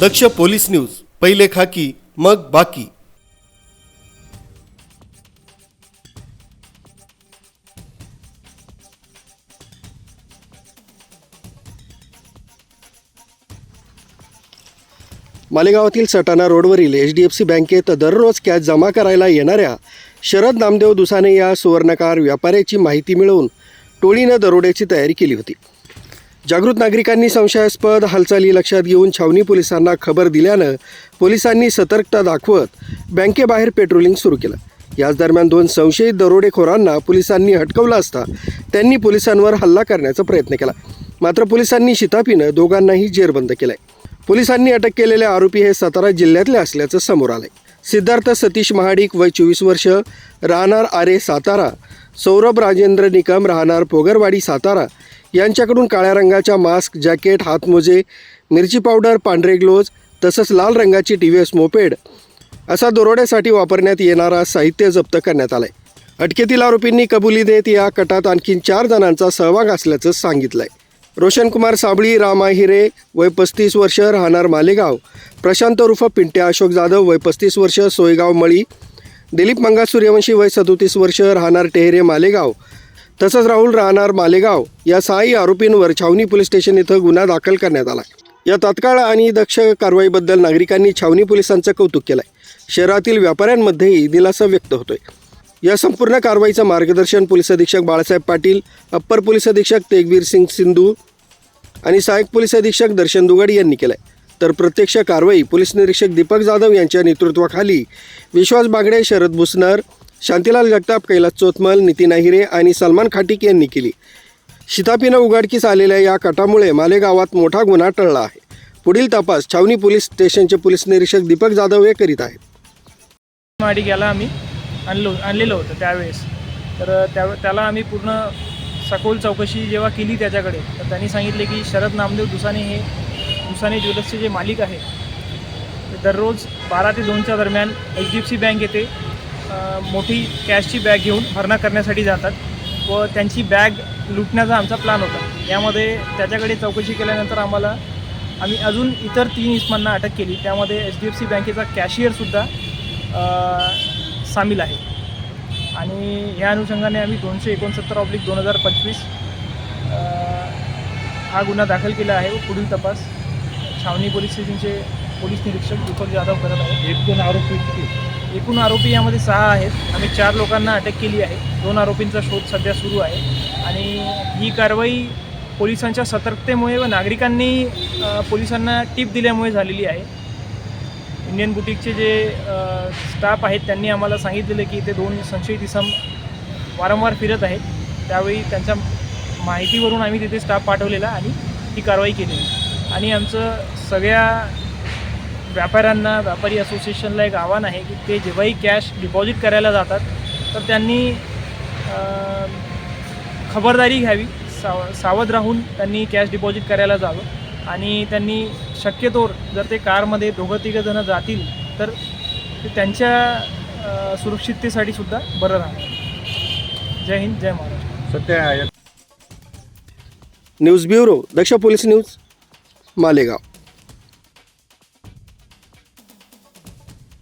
दक्ष police news पहिले खाकी मग बाकी. मालेगावातील सटाणा रोडवरील एच डी एफ सी बँकेत दररोज कॅश जमा करायला येणाऱ्या शरद नामदेव दुसाने या सुवर्णकार व्यापाऱ्याची माहिती मिळवून टोळीनं दरोड्याची तयारी केली होती. जागृत नागरिकांनी संशयास्पद हालचाली लक्षात घेऊन छावणी पोलिसांना खबर दिल्यानं पोलिसांनी सतर्कता दाखवत बँकेबाहेर पेट्रोलिंग सुरू केलं. याच दरम्यान दोन संशयित दरोडेखोरांना पोलिसांनी हटकवलं असता त्यांनी पोलिसांवर हल्ला करण्याचा प्रयत्न केला. मात्र पोलिसांनी शिताफीनं दोघांनाही जेरबंद केलंय. पोलिसांनी अटक केलेले आरोपी हे सातारा जिल्ह्यातले असल्याचं समोर आलंय. सिद्धार्थ सतीश महाडिक वय चोवीस वर्ष राहणार आरे सातारा सौरभ राजेंद्र निकम राहणार पोगरवाडी सातारा. यांच्याकडून काळ्या रंगाच्या मास्क जॅकेट हातमोजे मिरची पावडर पांढरे ग्लोव्ज तसंच लाल रंगाची टी व्ही एस मोपेड असा दरोड्यासाठी वापरण्यात येणारा साहित्य जप्त करण्यात आलंय. अटकेतील आरोपींनी कबुली देत या कटात आणखी चार जणांचा सहभाग असल्याचं सांगितलंय. रोशनकुमार साबळी रामा हिरे वय पस्तीस वर्ष राहणार मालेगाव. प्रशांत उर्फ पिंट्या अशोक जाधव वय पस्तीस वर्ष सोयगाव मळी. दिलीप मंगा सूर्यवंशी वय सदोतीस वर्ष राहणार टेहरे मालेगाव. तसंच राहुल राहणार मालेगाव. या सहाही आरोपींवर छावणी पोलीस स्टेशन इथं गुन्हा दाखल करण्यात आला. या तात्काळ आणि दक्ष कारवाईबद्दल नागरिकांनी छावणी पोलिसांचं कौतुक केलं आहे शहरातील व्यापाऱ्यांमध्येही दिलासा व्यक्त होतोय. या संपूर्ण कारवाईचं मार्गदर्शन पोलीस अधीक्षक बाळासाहेब पाटील अप्पर पोलीस अधीक्षक तेगवीर सिंग सिंधू आणि सहाय्यक पोलीस अधीक्षक दर्शन दुगड यांनी केलं आहे तर प्रत्यक्ष कारवाई पोलीस निरीक्षक दीपक जाधव यांच्या नेतृत्वाखाली. विश्वास बागडे शरद भुसनर शांतीलाल जगताप कैलास चोतमल नितीन अहिरे आणि सलमान खाटिक यांनी केली. शितापीनं उघडकीस आलेल्या या कटामुळे मालेगावात मोठा गुन्हा टळला आहे. पुढील तपास छावणी पोलीस स्टेशनचे पोलीस निरीक्षक दीपक जाधव हे करीत आहेत. माडी गेला आम्ही आणलो आणलेलं होतं त्यावेळेस. तर त्या त्याला आम्ही पूर्ण सखोल चौकशी जेव्हा केली त्याच्याकडे तर त्यांनी सांगितले की शरद नामदेव दुसाने हे उसाने ज्वेलर्सचे जे मालिक आहे ते दररोज बारा ते दोनच्या दरम्यान H D F C bank येथे मोठी कॅशची बॅग घेऊन भरणा करण्यासाठी जातात व त्यांची बॅग लुटण्याचा आमचा प्लॅन होता. यामध्ये त्याच्याकडे चौकशी केल्यानंतर आम्हाला आम्ही अजून इतर तीन इस्मांना अटक केली. त्यामध्ये एच डी एफ सी बँकेचा कॅशियरसुद्धा सामील आहे. आणि ह्या अनुषंगाने आम्ही दोनशे एकोणसत्तर ऑब्लिक दोन हजार पंचवीस हा गुन्हा दाखल केला आहे व पुढील तपास छावणी पोलीस स्टेशनचे पोलीस निरीक्षक दीपक जाधव करत आहेत. एकूण आरोपी किती एकूण आरोपी यामध्ये सहा आहेत. आम्ही चार लोकांना अटक केली आहे. दोन आरोपींचा शोध सध्या सुरू आहे. आणि ही कारवाई पोलिसांच्या सतर्कतेमुळे व नागरिकांनी पोलिसांना टीप दिल्यामुळे झालेली आहे. इंडियन बुटीकचे जे स्टाफ आहेत त्यांनी आम्हाला सांगितलेलं की ते दोन संशयित इसम वारंवार फिरत आहेत. त्यावेळी त्यांच्या माहितीवरून आम्ही तिथे स्टाफ पाठवलेला आणि ही कारवाई केलेली आणि आमचं सगळ्या व्यापाऱ्यांना व्यापारी असोसिएशनला एक आव्हान आहे की ते जेव्हाही कॅश डिपॉझिट करायला जातात तर त्यांनी खबरदारी घ्यावी साव सावध राहून त्यांनी कॅश डिपॉझिट करायला जावं. आणि त्यांनी शक्यतोवर जर ते कारमध्ये दोघं तिघंजणं जातील तर ते त्यांच्या सुरक्षिततेसाठी सुद्धा बरं राहणार. जय हिंद जय महाराष्ट्र. सध्या news bureau Daksh police news. Malegaon.